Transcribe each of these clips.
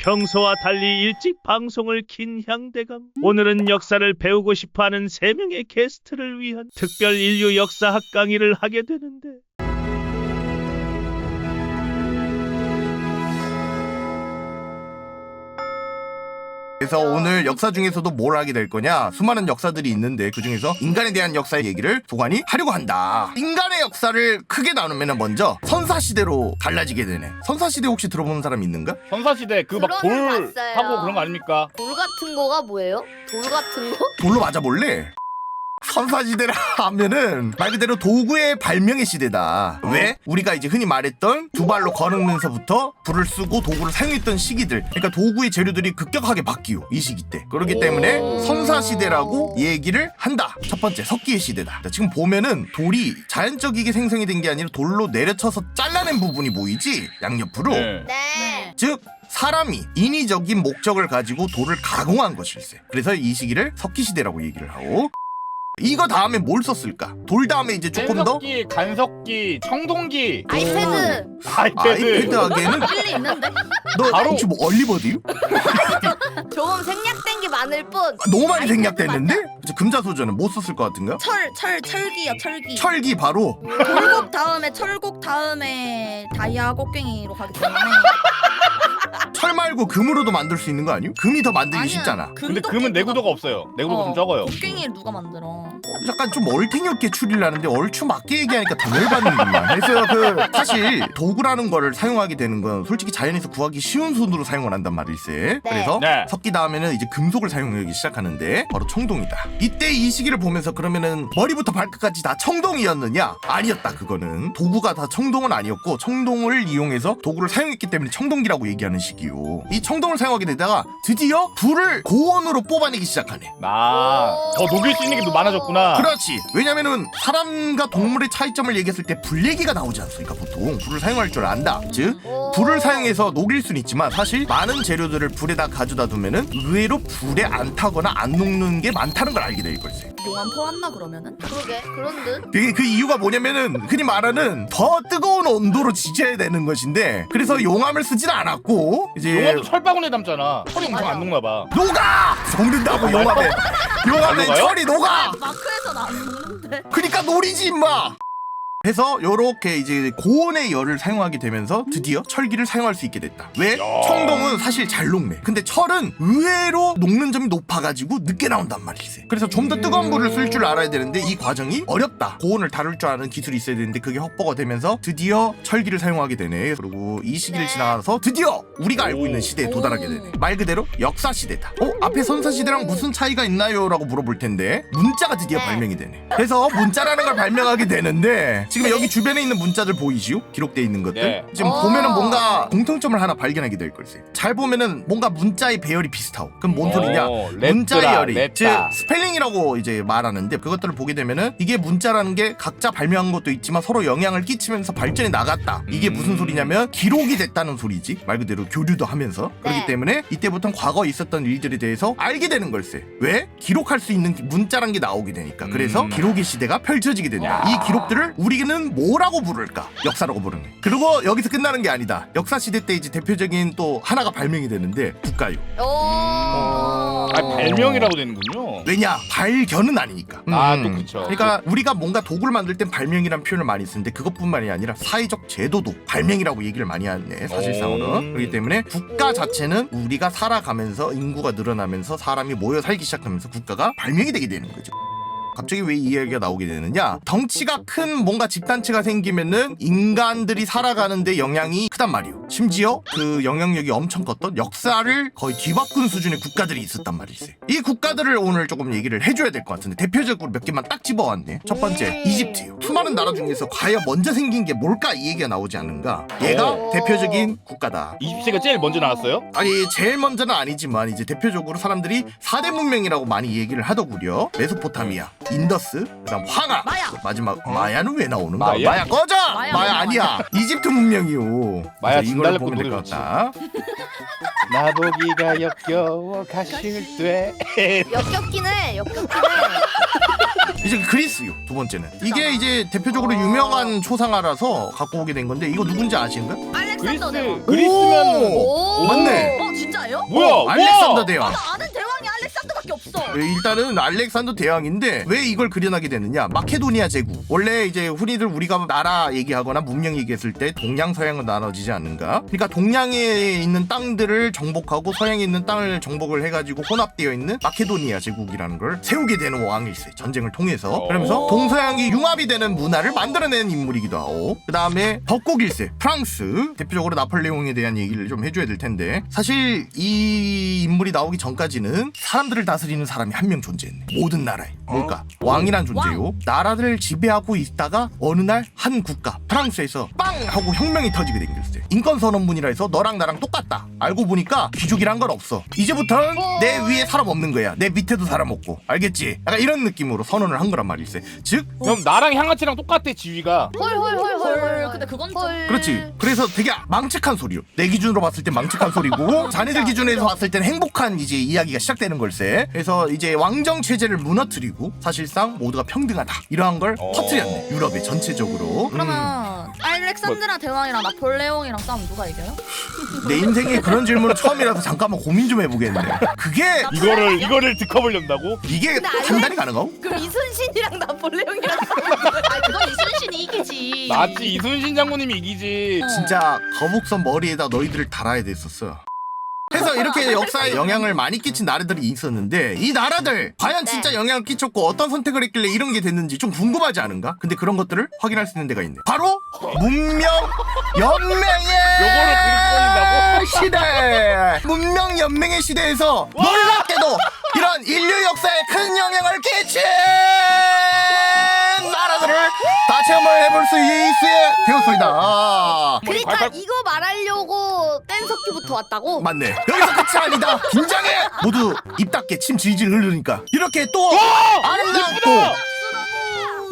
평소와 달리 일찍 방송을 킨 향대감. 오늘은 역사를 배우고 싶어하는 세명의 게스트를 위한 특별 인류 역사학 강의를 하게 되는데 그래서 오늘 역사 중에서도 뭘 하게 될 거냐? 수많은 역사들이 있는데 그 중에서 인간에 대한 역사의 얘기를 도관이 하려고 한다. 인간의 역사를 크게 나누면 먼저 선사 시대로 갈라지게 되네. 선사 시대 혹시 들어보는 사람 있는가? 선사시대 그 막 돌 그거는 봤어요. 하고 그런 거 아닙니까? 돌 같은 거가 뭐예요? 돌 같은 거? 돌로 맞아 볼래? 선사 시대라 하면은 말 그대로 도구의 발명의 시대다. 왜? 우리가 이제 흔히 말했던 두 발로 걸으면서부터 불을 쓰고 도구를 사용했던 시기들. 그러니까 도구의 재료들이 급격하게 바뀌요. 이 시기 때. 그렇기 때문에 선사 시대라고 얘기를 한다. 첫 번째 석기의 시대다. 자, 지금 보면은 돌이 자연적이게 생성이 된 게 아니라 돌로 내려쳐서 잘라낸 부분이 보이지? 양옆으로. 네. 네. 즉 사람이 인위적인 목적을 가지고 돌을 가공한 것일세. 그래서 이 시기를 석기 시대라고 얘기를 하고 이거 다음에 뭘 썼을까? 돌 다음에 이제 조금 더 기 간석기, 청동기, 아이패드. 아이패드. 아이패드 하기에는 일리 있는데? 너 바로- 혹시 뭐 얼리버디요? 조금 생략된 게 많을 뿐. 너무 많이 생략됐는데? 이제 금자소전은 못 썼을 것 같은가? 철, 철, 철기야, 철기. 철기 바로 돌곡 다음에 철곡 다음에 다이아 곡괭이로 가기 때문에. 철 말고 금으로도 만들 수 있는 거 아니요? 금이 더 만들기 아니야. 쉽잖아. 근데 금은. 내구도가 없어요. 내구도가 좀 적어요. 곡괭이를 누가 만들어? 약간 좀 얼탱이 없게 추리를 하는데 얼추 맞게 얘기하니까 더 열받는구만. 그래서 그 사실 도구라는 거를 사용하게 되는 건 솔직히 자연에서 구하기 쉬운 손으로 사용을 한단 말일세. 그래서 네. 석기 다음에는 이제 금속을 사용하기 시작하는데 바로 청동이다. 이때 이 시기를 보면서 그러면은 머리부터 발끝까지 다 청동이었느냐? 아니었다. 그거는 도구가 다 청동은 아니었고 청동을 이용해서 도구를 사용했기 때문에 청동기라고 얘기하는 시기요. 이 청동을 사용하게 되다가 드디어 불을 고온으로 뽑아내기 시작하네. 아, 더 녹일 수 있는 게 많아졌구나. 그렇지. 왜냐면은 사람과 동물의 차이점을 얘기했을 때 불 얘기가 나오지 않습니까? 보통 불을 사용할 줄 안다. 즉 오. 불을 사용해서 녹일 수는 있지만 사실 많은 재료들을 불에다 가져다 두면은 의외로 불에 안 타거나 안 녹는 게 많다는 걸 알게 될 걸세. 용암 퍼왔나 그러면은? 그러게, 그런 듯. 그게 그 이유가 뭐냐면은 흔히 말하는 더 뜨거운 온도로 지져야 되는 것인데 그래서 용암을 쓰진 않았고 이제 용암도 철바구니에 담잖아. 철이 엄청 맞아. 안 녹나 봐. 녹아 녹는다고 용암에 용암에 녹아요? 철이 녹아 마크에서는 안 먹는데. 그러니까 놀이지 임마. 해서 요렇게 이제 고온의 열을 사용하게 되면서 드디어 철기를 사용할 수 있게 됐다. 왜? 야. 청동은 사실 잘 녹네. 근데 철은 의외로 녹는 점이 높아가지고 늦게 나온단 말이지. 그래서 좀 더 뜨거운 물을 쓸 줄 알아야 되는데 이 과정이 어렵다. 고온을 다룰 줄 아는 기술이 있어야 되는데 그게 확보가 되면서 드디어 철기를 사용하게 되네. 그리고 이 시기를 네. 지나서 드디어 우리가 알고 오. 있는 시대에 도달하게 오. 되네. 말 그대로 역사 시대다. 어? 앞에 선사 시대랑 무슨 차이가 있나요? 라고 물어볼 텐데 문자가 드디어 네. 발명이 되네. 그래서 문자라는 걸 발명하게 되는데 지금 여기 주변에 있는 문자들 보이시오? 기록돼 있는 것들. 네. 지금 어. 보면은 뭔가 공통점을 하나 발견하게 될 걸세. 잘 보면은 뭔가 문자의 배열이 비슷하고. 그럼 뭔 소리냐? 오, 문자의 열이. 즉 스펠링이라고 이제 말하는데 그것들을 보게 되면은 이게 문자라는 게 각자 발명한 것도 있지만 서로 영향을 끼치면서 발전이 나갔다. 이게 음. 무슨 소리냐면 기록이 됐다는 소리지. 말 그대로 교류도 하면서 그렇기 네. 때문에 이때부터는 과거에 있었던 일들에 대해서 알게 되는 걸세. 왜? 기록할 수 있는 문자란 게 나오게 되니까. 그래서 음. 기록의 시대가 펼쳐지게 된다. 야. 이 기록들을 우리 는 뭐라고 부를까? 역사라고 부르는. 그리고 여기서 끝나는 게 아니다. 역사 시대 때 이제 대표적인 또 하나가 발명이 되는데 국가요. 오. 아, 발명이라고 되는군요. 왜냐? 발견은 아니니까. 아, 음. 또 그쵸. 그러니까 우리가 뭔가 도구를 만들 땐 발명이라는 표현을 많이 쓰는데 그것뿐만이 아니라 사회적 제도도 발명이라고 얘기를 많이 하네 사실상으로는 오. 그렇기 때문에 국가 자체는 우리가 살아가면서 인구가 늘어나면서 사람이 모여 살기 시작하면서 국가가 발명이 되게 되는 거죠. 갑자기 왜 이 이야기가 나오게 되느냐? 덩치가 큰 뭔가 집단체가 생기면은 인간들이 살아가는데 영향이 크단 말이오. 심지어 그 영향력이 엄청 컸던 역사를 거의 뒤바꾼 수준의 국가들이 있었단 말이지. 이 국가들을 오늘 조금 얘기를 해줘야 될 것 같은데 대표적으로 몇 개만 딱 집어왔네. 첫 번째 이집트요. 수많은 나라 중에서 과연 먼저 생긴 게 뭘까 이 얘기가 나오지 않는가? 얘가 오. 대표적인 국가다. 20세가 제일 먼저 나왔어요? 아니 제일 먼저는 아니지만 이제 대표적으로 사람들이 4대 문명이라고 많이 얘기를 하더구려 메소포타미아 인더스 그다음 황하 마야. 마지막 마야는 왜 나오는가 마야? 마야, 꺼져 마야 마야, 아니야 이집트 문명이요 마야 그래서 이걸 보면 될것 노래 같다 나보기가 역겨워 가실 때. 역겹긴 해, 역겹긴 해. 이제 그리스요 두 번째는 이게 이제 대표적으로 유명한 초상화라서 갖고 오게 된 건데 이거 누군지 아시는가? 그리스 알렉산더 대왕. 그리스면 오. 맞네. 어 진짜 대왕이에요? 뭐야? 어, 알렉산더 와! 대왕. 나 아는 없어. 네, 일단은 알렉산더 대왕인데 왜 이걸 그려나게 되느냐? 마케도니아 제국. 원래 이제 흔히들 우리가 나라 얘기하거나 문명 얘기했을 때 동양 서양으로 나눠지지 않는가? 그러니까 동양에 있는 땅들을 정복하고 서양에 있는 땅을 정복을 해가지고 혼합되어 있는 마케도니아 제국이라는 걸 세우게 되는 왕일세 전쟁을 통해서. 그러면서 오. 동서양이 융합이 되는 문화를 만들어낸 인물이기도 하고. 그 다음에 벚곡일세 프랑스. 대표적으로 나폴레옹에 대한 얘기를 좀 해줘야 될 텐데. 사실 이 인물이 나오기 전까지는 사람들을 다스리는 사람이 한 명 존재했네. 모든 나라에. 뭘까 왕이란 존재요. 나라들을 지배하고 있다가 어느 날 한 국가 프랑스에서 빵! 하고 혁명이 터지게 된 것이지 인권 선언문이라 해서 너랑 나랑 똑같다. 알고 보니까 귀족이란 건 없어. 이제부터는 내 위에 사람 없는 거야. 내 밑에도 사람 없고. 알겠지? 약간 이런 느낌으로 선언을 한 거란 말일세 즉 그럼 나랑 향아치랑 똑같아 지위가. 헐헐헐헐. 근데 그건 좀- 헐. 그렇지. 그래서 되게 망측한 소리요. 내 기준으로 봤을 때 망측한 소리고 자네들 기준에서 봤을 때는 행복한 이제 이야기가 시작되는 걸세. 그래서 이제 왕정 체제를 무너뜨리고 사실상 모두가 평등하다 이러한 걸 어. 터트렸네. 유럽에 전체적으로. 음. 그러면 알렉산드라 대왕이랑 나폴레옹이랑 싸우면 누가 이겨요? 내 인생에 그런 질문은 처음이라서 잠깐만 고민 좀 해보겠네. 그게 이거를 이거를 득커버린다고? 이게 판단이 가능하고? 그럼 이순신이랑 나폴레옹이랑 아 그건 이순신이 이기지. 맞지 이순신 장군님이 이기지. 어. 진짜 거북선 머리에다 너희들을 달아야 됐었어. 그래서 이렇게 역사에 영향을 많이 끼친 나라들이 있었는데 이 나라들 과연 네. 진짜 영향을 끼쳤고 어떤 선택을 했길래 이런 게 됐는지 좀 궁금하지 않은가? 근데 그런 것들을 확인할 수 있는 데가 있네. 바로 문명 연맹의 요거를 시대. 문명 연맹의 시대에서 놀랍게도 이런 인류 역사에 큰 영향을 끼친 나라들을 다 체험을 해볼 수 있게 되었습니다. 그러니까 발발- 이거 말하려고 뗀석기부터 왔다고? 맞네. 여기서 끝이 아니다. 긴장해. 모두 입 닫게 침 질질 흐르니까 이렇게 또 아름답고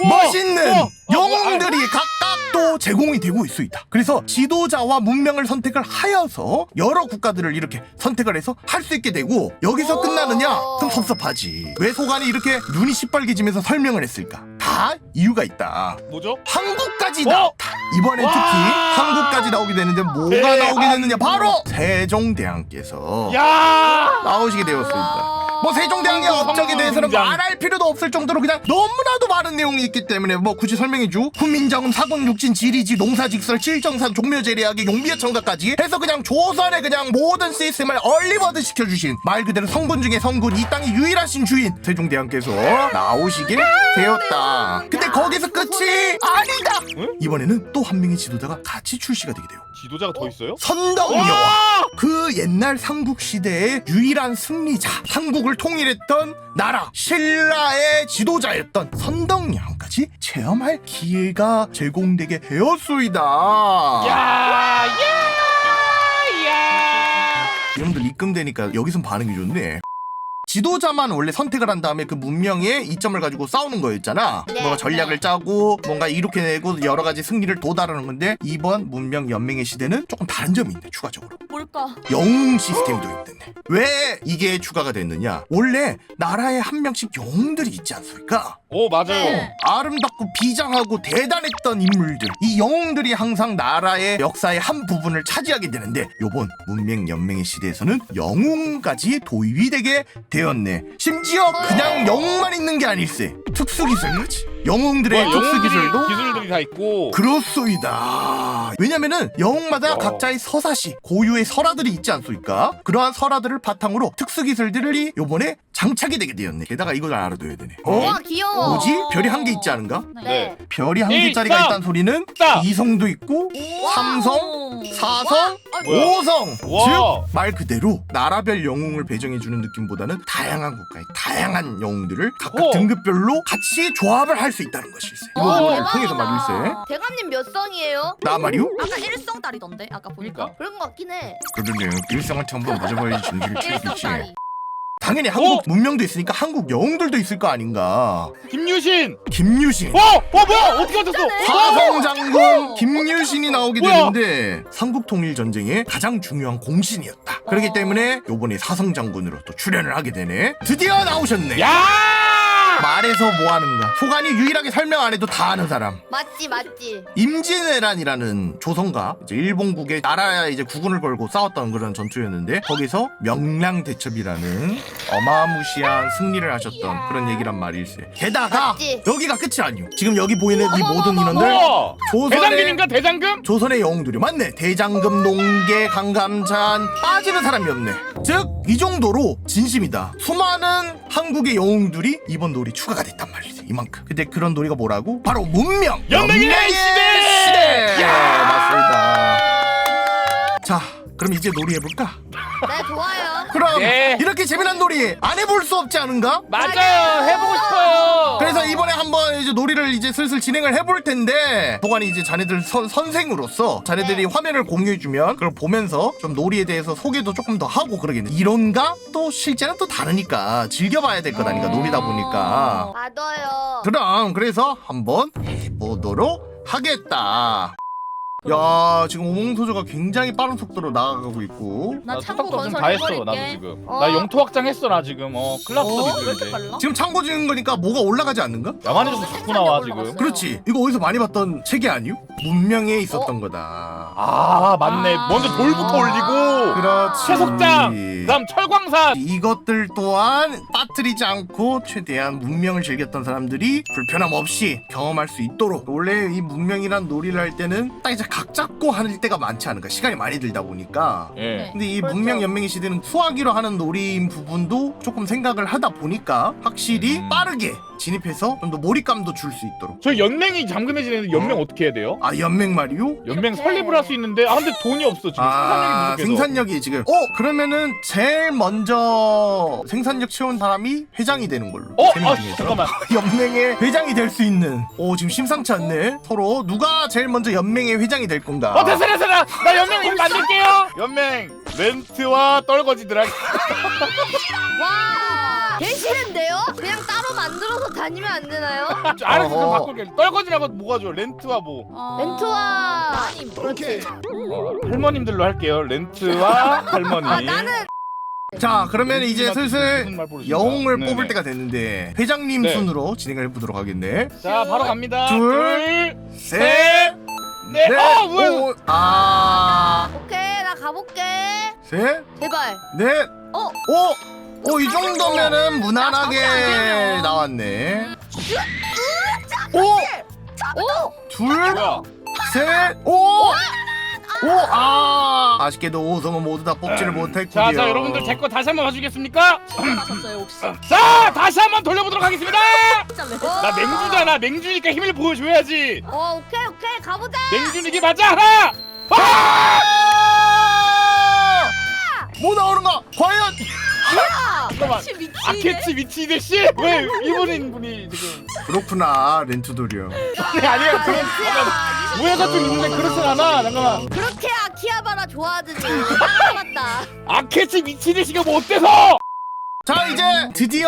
멋있는 어, 영웅들이 각각 또 제공이 되고 있어 있다. 그래서 지도자와 문명을 선택을 하여서 여러 국가들을 이렇게 선택을 해서 할 수 있게 되고 여기서 오. 끝나느냐? 그럼 섭섭하지. 왜 소관이 이렇게 눈이 시뻘개지면서 설명을 했을까? 다 이유가 있다. 뭐죠? 한국까지 어? 나왔다. 이번엔 와! 특히 한국까지 나오게 되는데 뭐가 대한민국. 나오게 됐느냐? 바로 세종대왕께서 야! 나오시게 되었습니다. 뭐 세종대왕의 한국 업적에 대해서는 성공등장. 말할 필요도 없을 정도로 그냥 너무나도 많은 내용이 있기 때문에 뭐 굳이 설명해주 훈민정음 사군육진 지리지 농사직설 칠정산 종묘제리학의 용비어청가까지 해서 그냥 조선의 그냥 모든 시스템을 얼리버드 시켜주신 말 그대로 성군 중에 성군 이 땅의 유일하신 주인 세종대왕께서 나오시게 되었다. 근데 거기서 끝이 아니다. 응? 이번에는 또 한 명의 지도자가 같이 출시가 되게 돼요. 지도자가 더 있어요? 선덕 여왕 그 옛날 삼국 시대의 유일한 승리자 삼국을 통일했던 나라 신라의 지도자였던 선덕 여왕까지 체험할 기회가 제공되게 되었소이다 야! 야! 야! 여러분들 입금되니까 여기선 반응이 좋네 지도자만 원래 선택을 한 다음에 그 문명의 이점을 가지고 싸우는 거였잖아. 네, 뭔가 전략을 네. 짜고 뭔가 이렇게 내고 여러 가지 승리를 도달하는 건데 이번 문명 연맹의 시대는 조금 다른 점이 있네 추가적으로. 뭘까? 영웅 시스템도 있던데 왜 이게 추가가 됐느냐? 원래 나라에 한 명씩 영웅들이 있지 않습니까? 오 맞아요. 네. 아름답고 비장하고 대단했던 인물들. 이 영웅들이 항상 나라의 역사의 한 부분을 차지하게 되는데 요번 문명 연맹의 시대에서는 영웅까지 도입이 되게 되었네. 심지어 그냥 영웅만 있는 게 아닐세. 특수기술까지? 영웅들의 뭐, 영웅들이 특수기술도 다 있고 그렇소이다. 왜냐면은 영웅마다 어. 각자의 서사시, 고유의 설화들이 있지 않소이까? 그러한 설화들을 바탕으로 특수기술들이 요번에 장착이 되게 되었네. 게다가 이걸 알아둬야 되네. 어? 와 귀여워. 뭐지? 별이 한 개 있지 않은가? 네. 별이 한 일, 개짜리가 삼, 있다는 소리는 사. 이성도 있고 삼성, 오. 사성, 뭐야? 오성. 와. 즉 말 그대로 나라별 영웅을 배정해 주는 느낌보다는 다양한 국가의 다양한 영웅들을 각각 어. 등급별로 같이 조합을 할 수 있다는 것일세. 이 오, 대박이다. 통해서 말 일세. 대감님 몇 성이에요? 나 말이요? 아까 일성 딸이던데 아까 보니까. 그러니까. 그런 것 같긴 해. 그러네 일성한테 한번 맞아봐야지 진실을 일성 딸이. 당연히 한국 어? 문명도 있으니까 한국 영웅들도 있을 거 아닌가 김유신. 김유신 어? 어 뭐야? 어떻게 맞췄어? 화성 장군 김유신이 나오게 뭐야? 되는데 삼국 통일 전쟁의 가장 중요한 공신이었다 그렇기 때문에 요번에 사성 장군으로 또 출연을 하게 되네 드디어 나오셨네 야! 말해서 뭐 하는가 소관이 유일하게 설명 안 해도 다 아는 사람 맞지 맞지. 임진왜란이라는 조선과 이제 일본국의 나라에 이제 국군을 걸고 싸웠던 그런 전투였는데 거기서 명량대첩이라는 어마무시한 승리를 하셨던 그런 얘기란 말일세. 게다가 맞지? 여기가 끝이 아니오. 지금 여기 보이는 이 모든 인원들 우와 조선의 대장금인가 대장금? 조선의 영웅들이 맞네. 대장금, 농계, 강감찬 빠지는 사람이 없네. 즉 이 정도로 진심이다. 수많은 한국의 영웅들이 이번 놀이 추가가 됐단 말이지. 이만큼. 근데 그런 놀이가 뭐라고? 바로 문명. 연맹의 시대! 시대! 야! 맞습니다. 자, 그럼 이제 놀이 해볼까? 네 좋아요. 그럼 네. 이렇게 재미난 놀이 안 해볼 수 없지 않은가? 맞아요 해보고 싶어요 그래서 이번에 한번 이제 놀이를 이제 슬슬 진행을 해볼 텐데 보관이 이제 자네들 선, 선생으로서 자네들이 네. 화면을 공유해주면 그걸 보면서 좀 놀이에 대해서 소개도 조금 더 하고 그러겠네 이론과 또 실제는 또 다르니까 즐겨봐야 될 거다니까 놀이다 보니까 맞아요. 그럼 그래서 한번 해보도록 하겠다 야 지금 오몽소저가 굉장히 빠른 속도로 나아가고 있고 나나 창고 탁탁 건설 다 했어 해버릴게. 나도 지금 어. 나 영토 확장 했어 나 지금 어 클라스 어? 왜 리뷰인데 이렇게 빨라? 지금 참고 지은 거니까 뭐가 올라가지 않는가? 야만이 좀 자꾸 나와 지금 올라갔어요. 그렇지 이거 어디서 많이 봤던 책이 아니오? 문명에 있었던 거다 아 맞네 아. 먼저 돌부터 올리고 그렇지 채석장 그다음 철광산 이것들 또한 빠뜨리지 않고 최대한 문명을 즐겼던 사람들이 불편함 없이 경험할 수 있도록 원래 이 문명이란 놀이를 할 때는 딱 이제 각 잡고 할 때가 많지 않을까 시간이 많이 들다 보니까 예 근데 이 그렇죠. 문명 연맹의 시대는 후하기로 하는 놀이인 부분도 조금 생각을 하다 보니까 확실히 음. 빠르게 진입해서 좀 더 몰입감도 줄 수 있도록 저 연맹이 잠금해 지내는데 연맹 어 떻게 해야 돼요? 아 연맹 말이요? 연맹. 설립을 할 수 있는데 아 근데 돈이 없어 지금 아 생산력이 부족해서 생산력이 지금. 어 그러면은 제일 먼저 생산력 채운 사람이 회장이 되는 걸로. 어? 세명 아 중에서 잠깐만. 연맹의 회장이 될 수 있는. 오 지금 심상치 않네. 서로 누가 제일 먼저 연맹의 회장이 될 건가? 어 됐어 됐어 나, 나 연맹 이거 만들게요. 연맹. 렌트와 떨거지들 할 와 계시는데요? 그냥 따로 만들어서 다니면 안 되나요? 그럼 어허. 바꿀게 떨거지라고 뭐가 좋아 렌트와 뭐? 어... 렌트와 아니 그렇지. 어, 할머님들로 할게요. 렌트와 할머니. 아 나는 자 그러면 이제 슬슬 무슨 말 모르겠다. 영웅을 네네. 뽑을 때가 됐는데 회장님 네. 순으로 진행을 해보도록 하겠네. 자 바로 갑니다. 둘, 둘 셋. 넷, 어 뭐야? 오, 아, 오케이 나 가볼게. 셋, 제발. 넷, 어? 오, 오, 이 정도면은 무난하게 나왔네. 오, 오. 둘, 뭐야 셋, 오, 오, 아, 아쉽게도 5성은 모두 다 뽑지를 못했군요. 자, 자 여러분들 제 거 다시 한번 봐주겠습니까? 혹시? 자 다시 한번 돌려보도록 하겠습니다 왜? 나 맹주잖아 맹주니까 힘을 보여줘야지 어 오케이 오케이 가보자. 맹주는 게 맞아 하나 아! 뭐 나오는가? 과연? 잠깐만 혹시 미치네? 아케츠 씨? 왜 일본인 분이 지금 그렇구나, 렌트돌이요. 아니 아니야 그런. 오해가 좀 있는데 그렇진 않아 잠깐만 그렇게 아키하바라 좋아하더니 딱 맞다. 아케츠 미치데 씨가 뭐 어때서 자 이제 드디어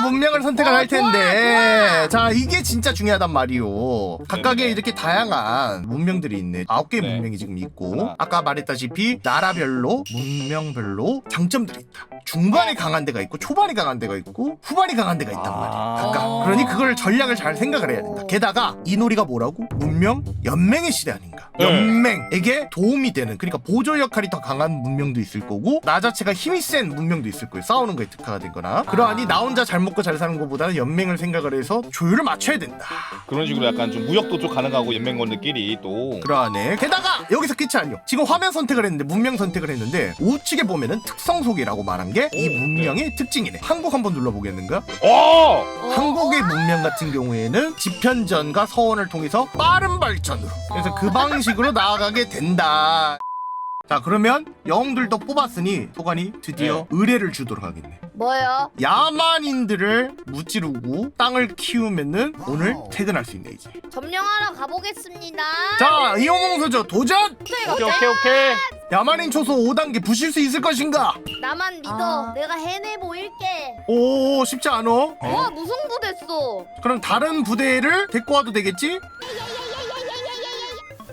문명을 선택을 어, 할 텐데. 좋아, 좋아. 자 이게 진짜 중요하단 말이오. 각각의 네네. 이렇게 다양한 문명들이 있네. 아홉 개의 네. 문명이 지금 있고 하나. 아까 말했다시피 나라별로 문명별로 장점들이 있다. 중반이 강한 데가 있고 초반이 강한 데가 있고 후반이 강한 데가 있단 말이야. 아. 각각 그러니 그걸 전략을 잘 생각을 해야 된다. 게다가 이 놀이가 뭐라고? 문명 연맹의 시대 아닌가? 네. 연맹에게 도움이 되는 그러니까 보조 역할이 더 강한 문명도 있을 거고 나 자체가 힘이 센 문명도 있을 거예요. 싸우는 거에 특화 가 되거나. 그러하니 나 혼자 잘 먹고 잘 사는 것보다는 연맹을 생각을 해서 조율을 맞춰야 된다. 그런 식으로 약간 좀 무역도 좀 가능하고 연맹권들끼리 또. 그러하네. 게다가 여기서 끝이 아니요. 지금 화면 선택을 했는데 문명 선택을 했는데 우측에 보면은 특성 소개라고 말한 게이 오, 문명의 특징이네. 한국 한번 눌러보겠는가? 어! 한국의 문명 같은 경우에는 집현전과 서원을 통해서 빠른 발전으로. 그래서 그 방식으로 나아가게 된다. 자 그러면 영웅들도 뽑았으니 소관이 드디어 의뢰를 주도록 하겠네. 뭐요? 야만인들을 무찌르고 땅을 키우면은 오늘 퇴근할 수 있네 이제. 점령하러 가보겠습니다. 자 이호몽소저 도전! 오케이 오케이 오케이 야만인 초소 5단계 부실 수 있을 것인가? 나만 믿어. 아. 내가 해내 보일게. 오 쉽지 않어. 와 무승부 됐어. 그럼 다른 부대를 데리고 와도 되겠지?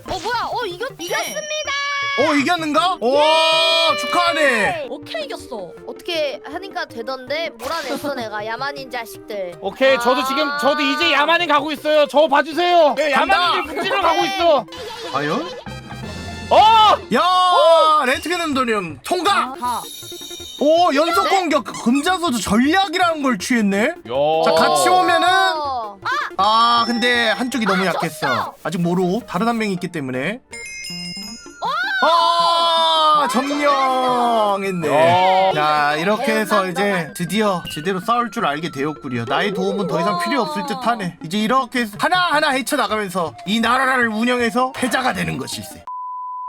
어 뭐야? 어 이겼 이겼습니다. 어 이겼는가? 오 축하하네. 오케이 이겼어. 어떻게 하니까 되던데 몰아냈어 내가 야만인 자식들. 오케이 저도 지금 저도 이제 야만인 가고 있어요 저 봐주세요 네, 간다. 야만인들 문지러 가고 있어 과연? 어야 렌트겐 햄도리움 통과. 가. 오 연속 공격 금자소도 전략이라는 걸 취했네. 자 같이 오면은 어. 아 근데 한쪽이 너무 약했어. 아직 모르고 다른 한 명이 있기 때문에. 아 점령했네. 어. 자 이렇게 해서 이제 드디어 제대로 싸울 줄 알게 되었구려. 나의 도움은 더 이상 필요 없을 듯하네. 이제 이렇게 해서 하나 하나 헤쳐 나가면서 이 나라를 운영해서 패자가 되는 것일세.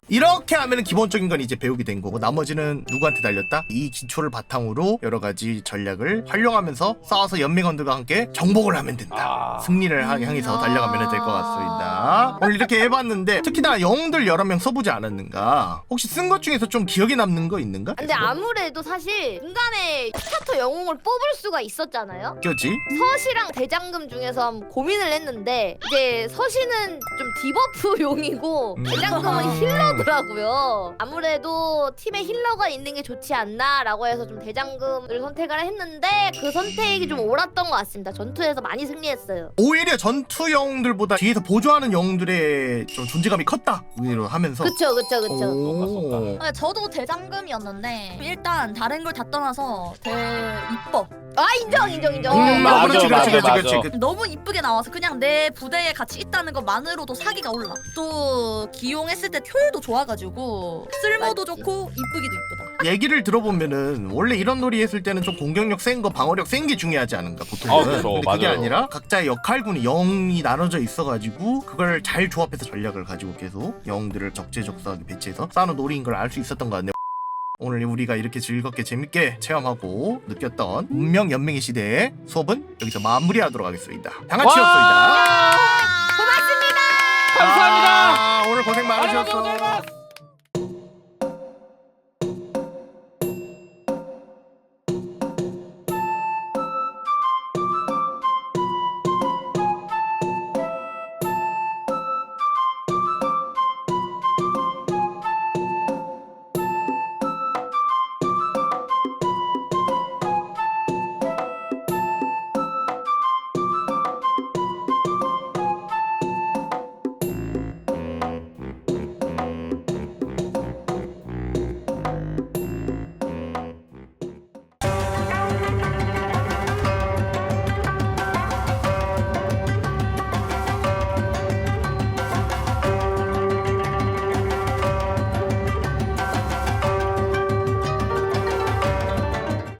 이렇게 하면 기본적인 건 이제 배우게 된 거고 나머지는 누구한테 달렸다? 이 기초를 바탕으로 여러 가지 전략을 활용하면서 싸워서 연맹원들과 함께 정복을 하면 된다. 아. 승리를 향- 향해서 달려가면 될 것 같습니다. 오늘 이렇게 해봤는데 특히나 영웅들 여러 명 써보지 않았는가? 혹시 쓴 것 중에서 좀 기억에 남는 거 있는가? 근데 아무래도 사실 중간에 스타터 영웅을 뽑을 수가 있었잖아요. 꼈지? 서시랑 대장금 중에서 한번 고민을 했는데 이제 서시는 좀 디버프 용이고 음. 대장금은 힐러 더라고요. 아무래도 팀에 힐러가 있는 게 좋지 않나라고 해서 좀 대장금을 선택을 했는데 그 선택이 좀 옳았던 것 같습니다. 전투에서 많이 승리했어요. 오히려 전투 영웅들보다 뒤에서 보조하는 영웅들의 좀 존재감이 컸다. 의외로 하면서. 그쵸 그쵸 그쵸. 오. 네, 저도 대장금이었는데 일단 다른 걸 다 떠나서 대 이뻐. 아 인정 인정 인정. 음, 맞아, 그렇지, 그렇지, 맞아, 그렇지, 맞아. 그렇지. 너무 이쁘게 나와서 그냥 내 부대에 같이 있다는 것만으로도 사기가 올라. 또 기용했을 때 효율도 좋아가지고 쓸모도 맞지. 좋고 이쁘기도 이쁘다. 얘기를 들어보면은 원래 이런 놀이 했을 때는 좀 공격력 센 거, 방어력 센 게 중요하지 않은가 보통은. 아, 그쵸, 근데 그게 맞아요. 아니라 각자의 역할군이 영이 나눠져 있어가지고 그걸 잘 조합해서 전략을 가지고 계속 영들을 적재적소하게 배치해서 싸우는 놀이인 걸 알 수 있었던 것 같네. 오늘 우리가 이렇게 즐겁게 재밌게 체험하고 느꼈던 운명 연맹의 시대의 수업은 여기서 마무리하도록 하겠습니다. 양아치였습니다. 감사합니다 아, 오늘 고생 아, 많으셨어.